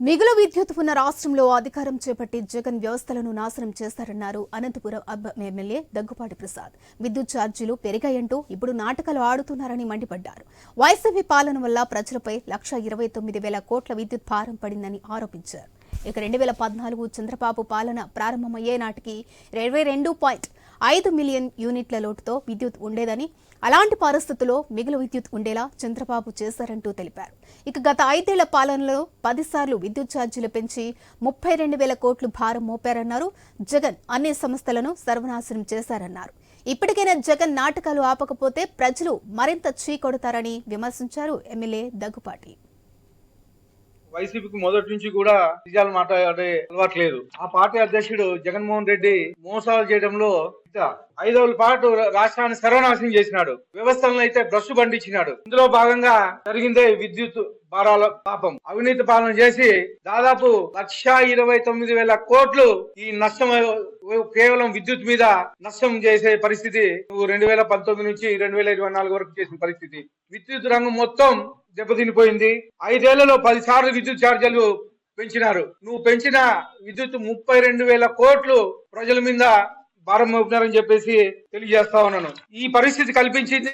మిగులు విద్యుత్ ఉన్న రాష్ట్రంలో అధికారం చేపట్టి జగన్ వ్యవస్థలను నాశనం చేస్తారన్నారు అనంతపురం అబ్బ ఎమ్మెల్యే దగ్గుపాటి ప్రసాద్. విద్యుత్ ఛార్జీలు పెరిగాయంటూ ఇప్పుడు నాటకాలు ఆడుతున్నారని మండిపడ్డారు. వైసీపీ పాలన వల్ల ప్రజలపై లక్ష ఇరవై తొమ్మిది వేల కోట్ల విద్యుత్ భారం పడిందని ఆరోపించారు. ఇక రెండు వేల పద్నాలుగు చంద్రబాబు పాలన ప్రారంభమయ్యే నాటికి ఇరవై రెండు పాయింట్ ఐదు మిలియన్ యూనిట్ల లోటుతో విద్యుత్ ఉండేదని అలాంటి పరిస్థితుల్లో మిగులు విద్యుత్ ఉండేలా చంద్రబాబు చేశారంటూ తెలిపారు. ఇక గత ఐదేళ్ళ పాలనలో పదిసార్లు విద్యుత్ ఛార్జీలు పెంచి ముప్పై రెండు వేల కోట్లు భారం మోపారన్నారు. జగన్ అన్ని సంస్థలను సర్వనాశనం చేశారన్నారు. ఇప్పటికైనా జగన్ నాటకాలు ఆపకపోతే ప్రజలు మరింత చీకొడతారని విమర్శించారు ఎమ్మెల్యే దగ్గుపాటి. వైసీపీకి మొదటి నుంచి కూడా నిజాలు మాట్లాడే అలవాటు లేదు. ఆ పార్టీ అధ్యక్షుడు జగన్మోహన్ రెడ్డి మోసాలు చేయడంలో ఐదవ పాటు రాష్ట్రాన్ని సర్వనాశనం చేసినాడు. వ్యవస్థలను అయితే బ్రష్ బండించినాడు ఇందులో భాగంగా జరిగిందే విద్యుత్ భారాల పాపం. అవినీతి పాలన చేసి దాదాపు లక్ష ఇరవై తొమ్మిది వేల కోట్లు ఈ నష్టం కేవలం విద్యుత్ మీద నష్టం చేసే పరిస్థితి. నువ్వు రెండు వేల పంతొమ్మిది నుంచి రెండు వేల ఇరవై నాలుగు వరకు చేసిన పరిస్థితి. విద్యుత్ రంగం మొత్తం దెబ్బతినిపోయింది. ఐదేళ్ళలో పది సార్లు విద్యుత్ ఛార్జీలు పెంచినారు. నువ్వు పెంచిన విద్యుత్ ముప్పై రెండు వేల కోట్లు ప్రజల మీద భారం మోపుతున్నారని చెప్పేసి తెలియజేస్తా ఉన్నాను. ఈ పరిస్థితి కల్పించింది